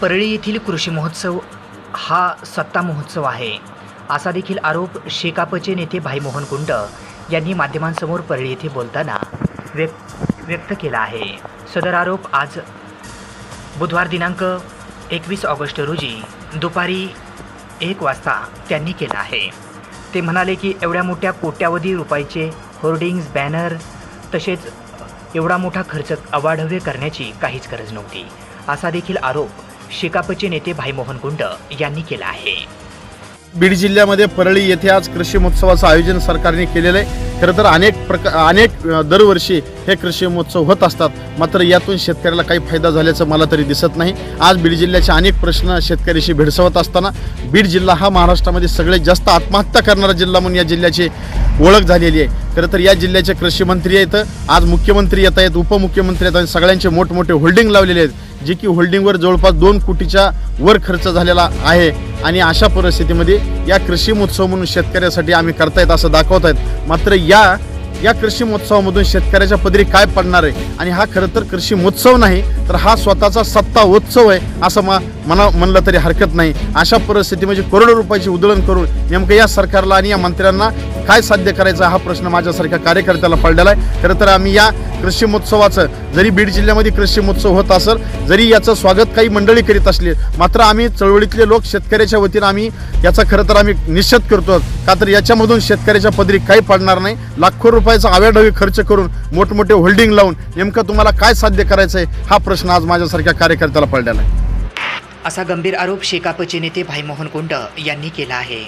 परळी येथील कृषी महोत्सव हा सत्ता महोत्सव आहे. असा देखील आरोप शेकापचे नेते भाईमोहन कुंड यांनी माध्यमांसमोर परळी येथे बोलताना व्यक्त व्यक्त केला आहे. सदर आरोप आज बुधवार दिनांक एकवीस ऑगस्ट रोजी दुपारी एक वाजता त्यांनी केला आहे. ते म्हणाले की एवढ्या मोठ्या कोट्यावधी रुपयाचे होर्डिंग्ज बॅनर तसेच एवढा मोठा खर्च अवाढव्य करण्याची काहीच गरज नव्हती. असा देखील आरोप शेकापचे नेते भाईमोहन गुंड यांनी केला आहे. बीड जिल्ह्यामध्ये परळी येथे आज कृषी महोत्सवाचं आयोजन सरकारने केलेलं आहे. खरं तर अनेक प्रका अनेक दरवर्षी हे कृषी महोत्सव होत असतात. मात्र यातून शेतकऱ्याला काही फायदा झाल्याचं मला तरी दिसत नाही. आज बीड जिल्ह्याचे अनेक प्रश्न शेतकऱ्याशी भेडसावत असताना बीड जिल्हा हा महाराष्ट्रामध्ये सगळ्यात जास्त आत्महत्या करणारा जिल्हा म्हणून या जिल्ह्याची ओळख झालेली आहे. खरं तर या जिल्ह्याचे कृषी मंत्री आहेत. आज मुख्यमंत्री येत आहेत उपमुख्यमंत्री येत आहेत सगळ्यांचे मोठमोठे होल्डिंग लावलेले आहेत. जे की होल्डिंगवर जवळपास दोन कोटीच्या वर खर्च झालेला आहे. आणि अशा परिस्थितीमध्ये या कृषी महोत्सव म्हणून शेतकऱ्यासाठी आम्ही करतायत असं दाखवत आहेत मात्र या या कृषी महोत्सवामधून शेतकऱ्याच्या पदरी काय पडणार आहे? आणि हा खरं तर कृषी महोत्सव नाही तर हा स्वतःचा सत्ता उत्सव आहे असं मा म्हणा म्हणलं तरी हरकत नाही. अशा परिस्थिती म्हणजे करोडो रुपयाची उधळण करून नेमकं या सरकारला आणि या मंत्र्यांना काय साध्य करायचा हा प्रश्न माझ्यासारख्या कार्यकर्त्याला पडलेला आहे. खरं तर आम्ही या कृषी महोत्सवाचं जरी बीड जिल्ह्यामध्ये कृषी महोत्सव होत असेल जरी याचं स्वागत काही मंडळी करीत असली मात्र आम्ही चळवळीतले लोक शेतकऱ्याच्या वतीनं आम्ही याचा खरं तर आम्ही निश्चित करतो. का तर याच्यामधून शेतकऱ्याच्या पदरी काही पडणार नाही. लाखो रुपयाचा आव्याढवी खर्च करून मोठमोठे होल्डिंग लावून नेमकं तुम्हाला काय साध्य करायचं आहे हा प्रश्न आज माझ्यासारख्या कार्यकर्त्याला पडलेला आहे. असा गंभीर आरोप शेकापचे नेते भाईमोहन कोंड यांनी केला आहे.